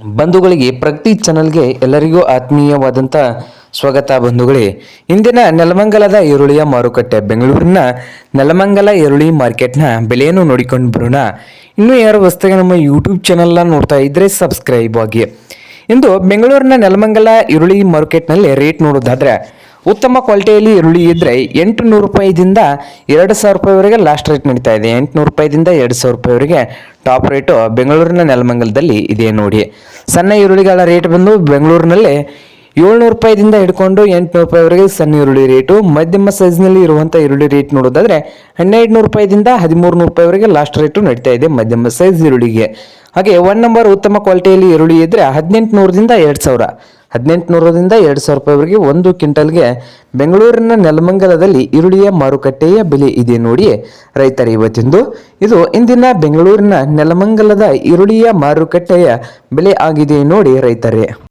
ಬಂಧುಗಳಿಗೆ ಪ್ರಗತಿ ಚಾನಲ್ಗೆ ಎಲ್ಲರಿಗೂ ಆತ್ಮೀಯವಾದಂಥ ಸ್ವಾಗತ ಬಂಧುಗಳೇ. ಇಂದಿನ ನೆಲಮಂಗಲದ ಈರುಳ್ಳಿಯ ಮಾರುಕಟ್ಟೆ ಬೆಂಗಳೂರಿನ ನೆಲಮಂಗಲ ಈರುಳ್ಳಿ ಮಾರ್ಕೆಟ್ನ ಬೆಲೆಯನ್ನು ನೋಡಿಕೊಂಡು ಬರೋಣ. ಇನ್ನೂ ಯಾರು ವಸ್ತುಗೆ ನಮ್ಮ ಯೂಟ್ಯೂಬ್ ಚಾನಲ್ನ ನೋಡ್ತಾ ಇದ್ದರೆ ಸಬ್ಸ್ಕ್ರೈಬ್ ಆಗಿ. ಇಂದು ಬೆಂಗಳೂರಿನ ನೆಲಮಂಗಲ ಈರುಳ್ಳಿ ಮಾರುಕೆಟ್ನಲ್ಲಿ ರೇಟ್ ನೋಡೋದಾದ್ರೆ ಉತ್ತಮ ಕ್ವಾಲಿಟಿಯಲ್ಲಿ ಈರುಳ್ಳಿ ಇದ್ದರೆ ಎಂಟು ನೂರು ರೂಪಾಯಿದಿಂದ ಎರಡು ಸಾವಿರ ರೂಪಾಯಿವರೆಗೆ ಲಾಸ್ಟ್ ರೇಟ್ ನಡೀತಾ ಇದೆ. ಎಂಟುನೂರು ರೂಪಾಯಿದಿಂದ ಎರಡು ಸಾವಿರ ರೂಪಾಯಿವರೆಗೆ ಟಾಪ್ ರೇಟು ಬೆಂಗಳೂರಿನ ನೆಲಮಂಗಲದಲ್ಲಿ ಇದೆ ನೋಡಿ. ಸಣ್ಣ ಈರುಳ್ಳಿಗಳ ರೇಟ್ ಬಂದು ಬೆಂಗಳೂರಿನಲ್ಲಿ ಏಳ್ನೂರು ರೂಪಾಯಿದಿಂದ ಹಿಡ್ಕೊಂಡು ಎಂಟುನೂರು ರೂಪಾಯಿವರೆಗೆ ಸಣ್ಣ ಈರುಳ್ಳಿ ರೇಟು ಮಧ್ಯಮ ಸೈಜ್ನಲ್ಲಿ ಇರುವಂಥ ಈರುಳ್ಳಿ ರೇಟ್ ನೋಡೋದಾದರೆ ಹನ್ನೆರಡು ನೂರು ರೂಪಾಯಿದಿಂದ ಹದಿಮೂರು ನೂರು ರೂಪಾಯಿವರೆಗೆ ಲಾಸ್ಟ್ ರೇಟು ನಡೀತಾ ಇದೆ ಮಧ್ಯಮ ಸೈಜ್ ಈರುಳ್ಳಿಗೆ. ಹಾಗೆ ಒನ್ ನಂಬರ್ ಉತ್ತಮ ಕ್ವಾಲಿಟಿಯಲ್ಲಿ ಈರುಳ್ಳಿ ಇದ್ದರೆ ಹದಿನೆಂಟು ನೂರದಿಂದ ಎರಡು ಸಾವಿರ. ಹದಿನೆಂಟು ನೂರರಿಂದ ಎರಡು ಸಾವಿರ ರೂಪಾಯಿವರೆಗೆ ಒಂದು ಕ್ವಿಂಟಲ್ಗೆ ಬೆಂಗಳೂರಿನ ನೆಲಮಂಗಲದಲ್ಲಿ ಈರುಳ್ಳಿಯ ಮಾರುಕಟ್ಟೆಯ ಬೆಲೆ ಇದೆ ನೋಡಿ ರೈತರ ಇವತ್ತಿಂದು. ಇದು ಇಂದಿನ ಬೆಂಗಳೂರಿನ ನೆಲಮಂಗಲದ ಈರುಳ್ಳಿಯ ಮಾರುಕಟ್ಟೆಯ ಬೆಲೆ ಆಗಿದೆ ನೋಡಿ ರೈತರೇ.